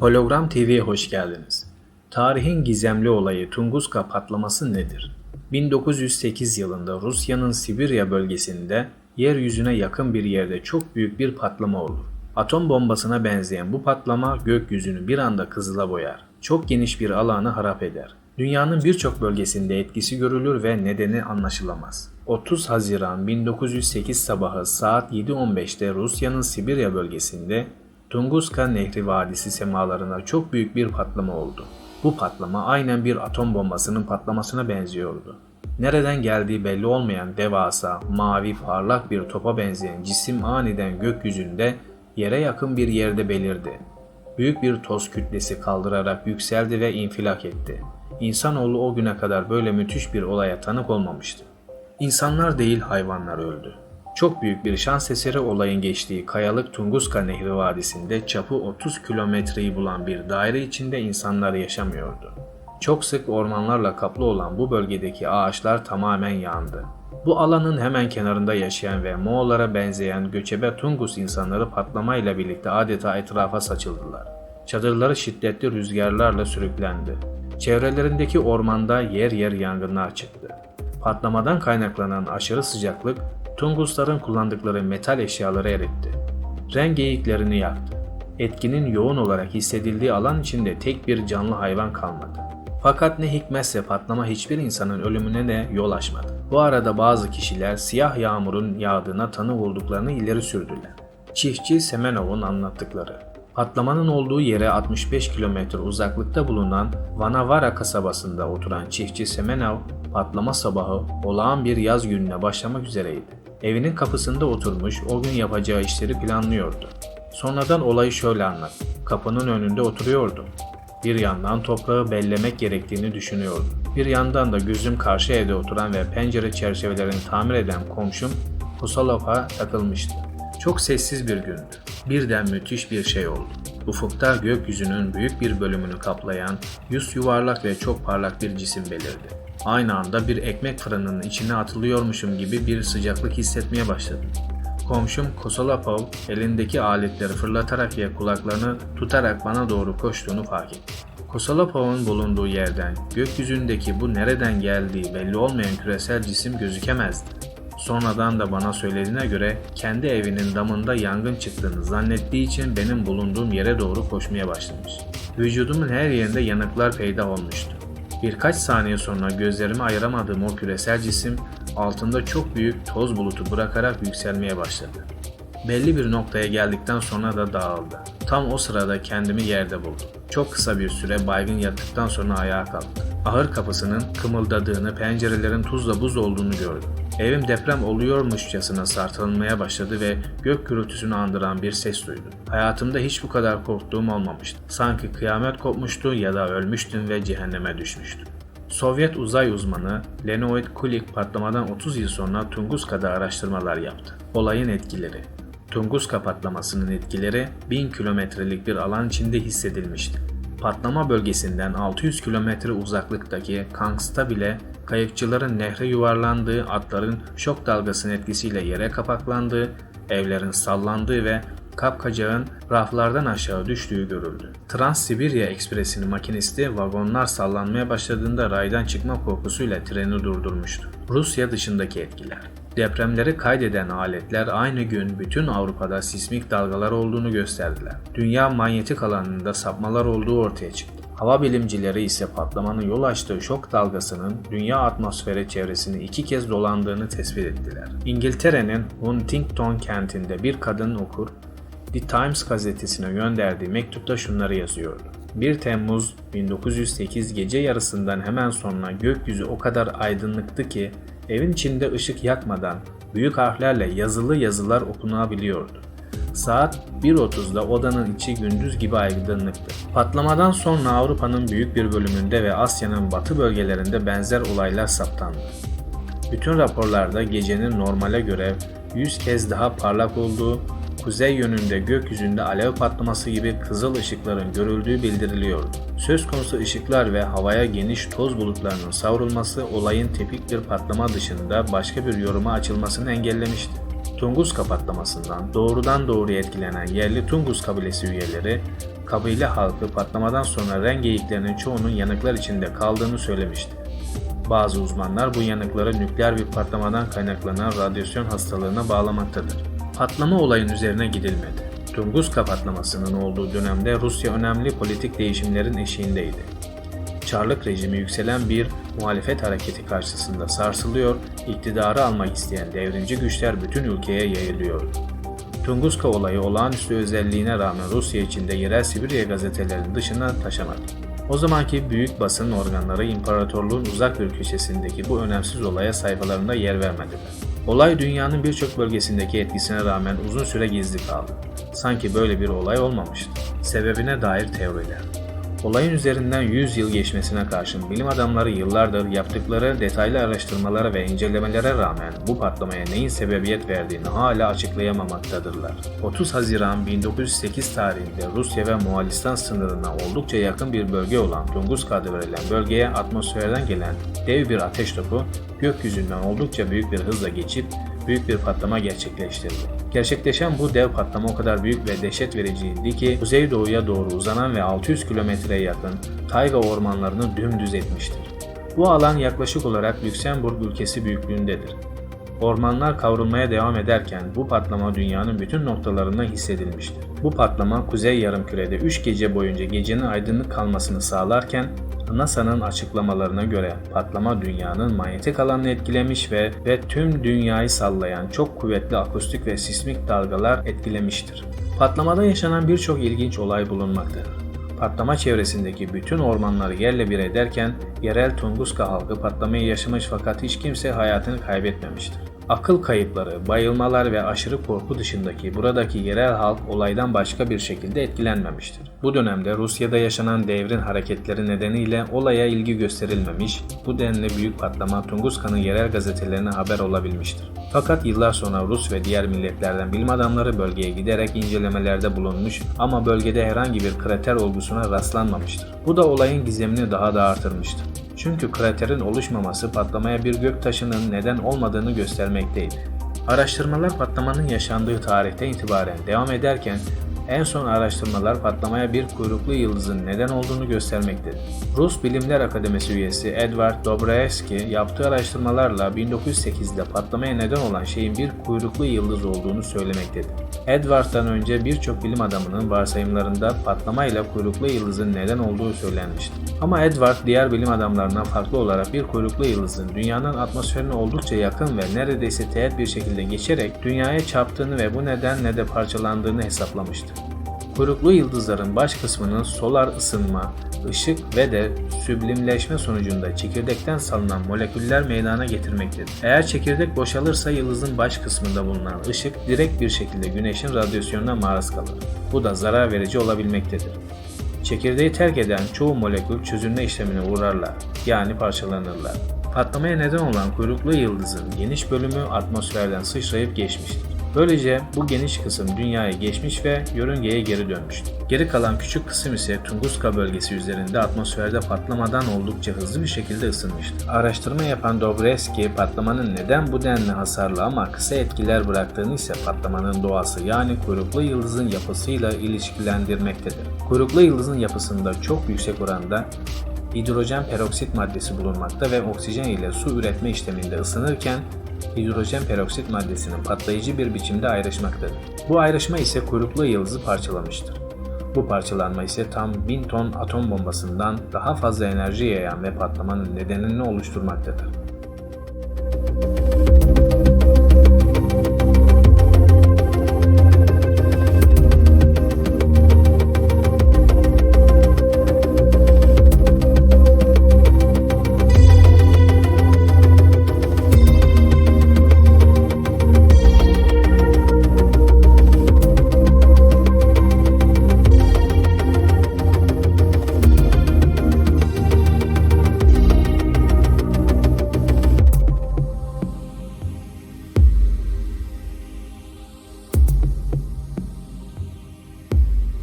Hologram TV'ye hoş geldiniz. Tarihin gizemli olayı Tunguska patlaması nedir? 1908 yılında Rusya'nın Sibirya bölgesinde yeryüzüne yakın bir yerde çok büyük bir patlama olur. Atom bombasına benzeyen bu patlama gökyüzünü bir anda kızıla boyar. Çok geniş bir alanı harap eder. Dünyanın birçok bölgesinde etkisi görülür ve nedeni anlaşılamaz. 30 Haziran 1908 sabahı saat 7.15'te Rusya'nın Sibirya bölgesinde Tunguska Nehri Vadisi semalarında çok büyük bir patlama oldu. Bu patlama aynen bir atom bombasının patlamasına benziyordu. Nereden geldiği belli olmayan devasa, mavi, parlak bir topa benzeyen cisim aniden gökyüzünde yere yakın bir yerde belirdi. Büyük bir toz kütlesi kaldırarak yükseldi ve infilak etti. İnsanoğlu o güne kadar böyle müthiş bir olaya tanık olmamıştı. İnsanlar değil hayvanlar öldü. Çok büyük bir şans eseri olayın geçtiği kayalık Tunguska Nehri Vadisi'nde çapı 30 kilometreyi bulan bir daire içinde insanlar yaşamıyordu. Çok sık ormanlarla kaplı olan bu bölgedeki ağaçlar tamamen yandı. Bu alanın hemen kenarında yaşayan ve Moğollara benzeyen göçebe Tungus insanları patlamayla birlikte adeta etrafa saçıldılar. Çadırları şiddetli rüzgarlarla sürüklendi. Çevrelerindeki ormanda yer yer yangınlar çıktı. Patlamadan kaynaklanan aşırı sıcaklık Tungusların kullandıkları metal eşyaları eritti. Ren geyiklerini yaktı. Etkinin yoğun olarak hissedildiği alan içinde tek bir canlı hayvan kalmadı. Fakat ne hikmetse patlama hiçbir insanın ölümüne de yol açmadı. Bu arada bazı kişiler siyah yağmurun yağdığına tanık olduklarını ileri sürdüler. Çiftçi Semenov'un anlattıkları. Patlamanın olduğu yere 65 kilometre uzaklıkta bulunan Vanavara kasabasında oturan çiftçi Semenov, patlama sabahı olağan bir yaz gününe başlamak üzereydi. Evinin kapısında oturmuş o gün yapacağı işleri planlıyordu. Sonradan olayı şöyle anlat. Kapının önünde oturuyordum. Bir yandan toprağı bellemek gerektiğini düşünüyordum. Bir yandan da gözüm karşı evde oturan ve pencere çerçevelerini tamir eden komşum Kusalov'a takılmıştı. Çok sessiz bir gündü. Birden müthiş bir şey oldu. Ufukta gökyüzünün büyük bir bölümünü kaplayan, yüz yuvarlak ve çok parlak bir cisim belirdi. Aynı anda bir ekmek fırınının içine atılıyormuşum gibi bir sıcaklık hissetmeye başladım. Komşum Kosolapov elindeki aletleri fırlatarak ve kulaklarını tutarak bana doğru koştuğunu fark etti. Kosolapov'un bulunduğu yerden gökyüzündeki bu nereden geldiği belli olmayan küresel cisim gözükemezdi. Sonradan da bana söylediğine göre kendi evinin damında yangın çıktığını zannettiği için benim bulunduğum yere doğru koşmaya başlamış. Vücudumun her yerinde yanıklar peyda olmuştu. Birkaç saniye sonra gözlerimi ayıramadığım o küresel cisim altında çok büyük toz bulutu bırakarak yükselmeye başladı. Belli bir noktaya geldikten sonra da dağıldı. Tam o sırada kendimi yerde buldum. Çok kısa bir süre baygın yattıktan sonra ayağa kalktım. Ahır kapısının kımıldadığını, pencerelerin tuzla buz olduğunu gördüm. Evim deprem oluyormuşçasına sartılmaya başladı ve gök gürültüsünü andıran bir ses duydum. Hayatımda hiç bu kadar korktuğum olmamıştı. Sanki kıyamet kopmuştu ya da ölmüştüm ve cehenneme düşmüştüm. Sovyet uzay uzmanı Leonid Kulik patlamadan 30 yıl sonra Tunguska'da araştırmalar yaptı. Olayın etkileri Tunguska patlamasının etkileri 1000 kilometrelik bir alan içinde hissedilmişti. Patlama bölgesinden 600 kilometre uzaklıktaki Kangsta bile kayıkçıların nehre yuvarlandığı, atların şok dalgasının etkisiyle yere kapaklandığı, evlerin sallandığı ve kapkacağın raflardan aşağı düştüğü görüldü. Trans-Sibirya Ekspresi'nin makinisti vagonlar sallanmaya başladığında raydan çıkma korkusuyla treni durdurmuştu. Rusya dışındaki etkiler Depremleri kaydeden aletler aynı gün bütün Avrupa'da sismik dalgalar olduğunu gösterdiler. Dünya manyetik alanında sapmalar olduğu ortaya çıktı. Hava bilimcileri ise patlamanın yol açtığı şok dalgasının dünya atmosferi çevresini iki kez dolandığını tespit ettiler. İngiltere'nin Huntington kentinde bir kadın okur, The Times gazetesine gönderdiği mektupta şunları yazıyordu. 1 Temmuz 1908 gece yarısından hemen sonra gökyüzü o kadar aydınlıktı ki evin içinde ışık yakmadan büyük harflerle yazılı yazılar okunabiliyordu. Saat 1.30'da odanın içi gündüz gibi aydınlıktı. Patlamadan sonra Avrupa'nın büyük bir bölümünde ve Asya'nın batı bölgelerinde benzer olaylar saptandı. Bütün raporlarda gecenin normale göre 100 kez daha parlak olduğu, kuzey yönünde gökyüzünde alev patlaması gibi kızıl ışıkların görüldüğü bildiriliyordu. Söz konusu ışıklar ve havaya geniş toz bulutlarının savrulması olayın tepik bir patlama dışında başka bir yoruma açılmasını engellemişti. Tunguska patlamasından doğrudan doğruya etkilenen yerli Tungus kabilesi üyeleri, kabile halkı patlamadan sonra ren geyiklerinin çoğunun yanıklar içinde kaldığını söylemişti. Bazı uzmanlar bu yanıkları nükleer bir patlamadan kaynaklanan radyasyon hastalığına bağlamaktadır. Patlama olayın üzerine gidilmedi. Tunguska patlamasının olduğu dönemde Rusya önemli politik değişimlerin eşiğindeydi. Çarlık rejimi yükselen bir muhalefet hareketi karşısında sarsılıyor, iktidarı almak isteyen devrimci güçler bütün ülkeye yayılıyordu. Tunguska olayı olağanüstü özelliğine rağmen Rusya içinde yerel Sibirya gazetelerinin dışına taşamadı. O zamanki büyük basın organları imparatorluğun uzak bir köşesindeki bu önemsiz olaya sayfalarında yer vermediler. Olay dünyanın birçok bölgesindeki etkisine rağmen uzun süre gizli kaldı. Sanki böyle bir olay olmamıştı. Sebebine dair teoriler. Olayın üzerinden 100 yıl geçmesine karşın bilim adamları yıllardır yaptıkları detaylı araştırmalara ve incelemelere rağmen bu patlamaya neyin sebebiyet verdiğini hala açıklayamamaktadırlar. 30 Haziran 1908 tarihinde Rusya ve Moğolistan sınırına oldukça yakın bir bölge olan Tunguska adı verilen bölgeye atmosferden gelen dev bir ateş topu gökyüzünden oldukça büyük bir hızla geçip büyük bir patlama gerçekleştirdi. Gerçekleşen bu dev patlama o kadar büyük ve dehşet vericiydi ki kuzeydoğuya doğru uzanan ve 600 kilometreye yakın tayga ormanlarını dümdüz etmiştir. Bu alan yaklaşık olarak Lüksemburg ülkesi büyüklüğündedir. Ormanlar kavrulmaya devam ederken bu patlama dünyanın bütün noktalarında hissedilmiştir. Bu patlama kuzey yarımkürede 3 gece boyunca gecenin aydınlık kalmasını sağlarken NASA'nın açıklamalarına göre patlama dünyanın manyetik alanını etkilemiş ve ve tüm dünyayı sallayan çok kuvvetli akustik ve sismik dalgalar etkilemiştir. Patlamada yaşanan birçok ilginç olay bulunmaktadır. Patlama çevresindeki bütün ormanları yerle bir ederken yerel Tunguska halkı patlamayı yaşamış fakat hiç kimse hayatını kaybetmemiştir. Akıl kayıpları, bayılmalar ve aşırı korku dışındaki buradaki yerel halk olaydan başka bir şekilde etkilenmemiştir. Bu dönemde Rusya'da yaşanan devrin hareketleri nedeniyle olaya ilgi gösterilmemiş, bu denli büyük patlama Tunguska'nın yerel gazetelerine haber olabilmiştir. Fakat yıllar sonra Rus ve diğer milletlerden bilim adamları bölgeye giderek incelemelerde bulunmuş ama bölgede herhangi bir krater olgusuna rastlanmamıştır. Bu da olayın gizemini daha da artırmıştır. Çünkü kraterin oluşmaması patlamaya bir gök taşının neden olmadığını göstermekteydi. Araştırmalar patlamanın yaşandığı tarihten itibaren devam ederken en son araştırmalar patlamaya bir kuyruklu yıldızın neden olduğunu göstermektedir. Rus Bilimler Akademisi üyesi Edward Dobraevsky yaptığı araştırmalarla 1908'de patlamaya neden olan şeyin bir kuyruklu yıldız olduğunu söylemektedir. Edward'dan önce birçok bilim adamının varsayımlarında patlamayla kuyruklu yıldızın neden olduğu söylenmiştir. Ama Edward diğer bilim adamlarından farklı olarak bir kuyruklu yıldızın dünyanın atmosferine oldukça yakın ve neredeyse teğet bir şekilde geçerek dünyaya çarptığını ve bu nedenle de parçalandığını hesaplamıştır. Kuyruklu yıldızların baş kısmının solar ısınma, ışık ve de süblimleşme sonucunda çekirdekten salınan moleküller meydana getirmektedir. Eğer çekirdek boşalırsa yıldızın baş kısmında bulunan ışık direkt bir şekilde güneşin radyasyonuna maruz kalır. Bu da zarar verici olabilmektedir. Çekirdeği terk eden çoğu molekül çözülme işlemine uğrarlar, yani parçalanırlar. Patlamaya neden olan kuyruklu yıldızın geniş bölümü atmosferden sıçrayıp geçmiştir. Böylece bu geniş kısım dünyaya geçmiş ve yörüngeye geri dönmüştür. Geri kalan küçük kısım ise Tunguska bölgesi üzerinde atmosferde patlamadan oldukça hızlı bir şekilde ısınmıştır. Araştırma yapan Dobreski patlamanın neden bu denli hasarlı ama kısa etkiler bıraktığını ise patlamanın doğası yani kuyruklu yıldızın yapısıyla ilişkilendirmektedir. Kuyruklu yıldızın yapısında çok yüksek oranda hidrojen peroksit maddesi bulunmakta ve oksijen ile su üretme işleminde ısınırken hidrojen peroksit maddesinin patlayıcı bir biçimde ayrışmaktadır. Bu ayrışma ise kuyruklu yıldızı parçalamıştır. Bu parçalanma ise tam 1000 ton atom bombasından daha fazla enerji yayan ve patlamanın nedenini oluşturmaktadır.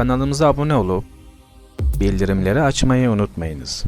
Kanalımıza abone olup bildirimleri açmayı unutmayınız.